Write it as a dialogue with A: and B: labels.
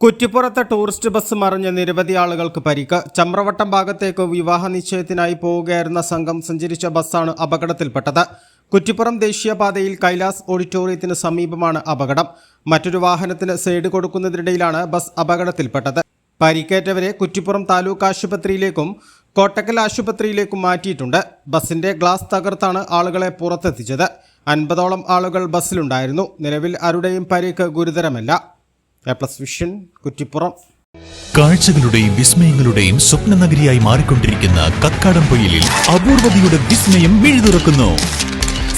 A: കുറ്റിപ്പുറത്തെ tourist bus മറിഞ്ഞ് നിരവധി ആളുകൾക്ക് പരിക്ക്. ചമ്രവട്ടം ഭാഗത്തേക്ക് വിവാഹ നിശ്ചയത്തിനായി പോവുകയായിരുന്ന സംഘം സഞ്ചരിച്ച ബസ്സാണ് അപകടത്തിൽപ്പെട്ടത്. കുറ്റിപ്പുറം ദേശീയപാതയിൽ കൈലാസ് ഓഡിറ്റോറിയത്തിന് സമീപമാണ് അപകടം. മറ്റൊരു വാഹനത്തിന് സൈഡ് കൊടുക്കുന്നതിനിടയിലാണ് ബസ് അപകടത്തിൽപ്പെട്ടത്. പരിക്കേറ്റവരെ കുറ്റിപ്പുറം താലൂക്ക് ആശുപത്രിയിലേക്കും കോട്ടക്കൽ ആശുപത്രിയിലേക്കും മാറ്റിയിട്ടുണ്ട്. ബസിന്റെ ഗ്ലാസ് തകർത്താണ് ആളുകളെ പുറത്തെത്തിച്ചത്. അൻപതോളം ആളുകൾ ബസ്സിലുണ്ടായിരുന്നു. നിലവിൽ ആരുടെയും പരിക്ക് ഗുരുതരമല്ല. വിഷൻ കുറ്റിപ്പുറം.
B: കാഴ്ചകളുടെയും വിസ്മയങ്ങളുടെയും സ്വപ്ന നഗരിയായി മാറിക്കൊണ്ടിരിക്കുന്ന കക്കാടംപൊയിലിൽ അപൂർവതയുടെ വിസ്മയം മിഴുതുറക്കുന്നു.